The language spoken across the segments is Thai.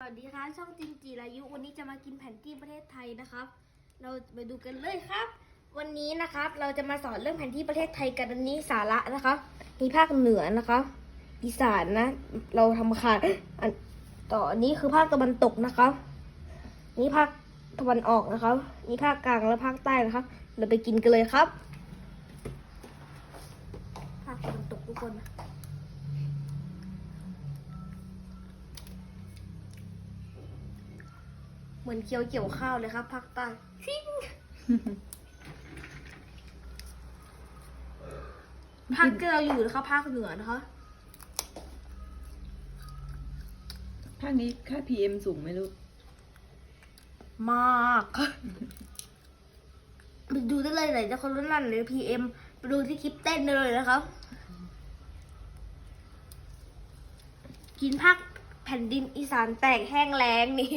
สวัสดีครับช่องจินจีรายุ วันนี้จะมากินแผนที่ประเทศไทยนะครับ เราไปดูกันเลยครับ วันนี้นะครับเราจะมาสอนเรื่องแผนที่ประเทศไทยกันอันนี้สาระนะครับมีภาคเหนือนะครับอีสานนะ เราทำขาดต่ออันนี้คือภาคตะวันตกนะครับ นี่ภาคตะวันออกนะครับนี่ภาคกลางและภาคใต้นะครับ เราไปกินกันเลยครับ ภาคตะวันตกทุกคน เหมือนเคี้ยวเกี่ยวข้าวเลยครับภาคใต้ซิ่งภาคที่เราอยู่นะครับภาคเหนือนะคะภาคนี้ค่า PM สูงไหมลูก มากไปดูได้เลยไหนจะคนรุ่นนั่นหรือ PM ไปดูที่คลิปเต้นได้เลยนะครับ กินภาคแผ่นดินอีสานแตกแห้งแล้งนี่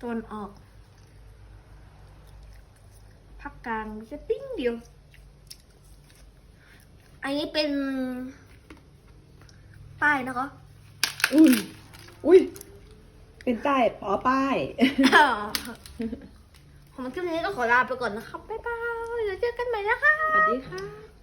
ตะวันออกภาคกลางจะติ้งเดียว อันนี้เป็น ป้ายนะคะ อุ้ย อุ้ย เป็นใต้อ๋อป้ายของมันคลิปนี้ก็ขอลาไปก่อนนะครับ บ๊ายบายเดี๋ยวเจอกันใหม่นะคะ สวัสดีค่ะ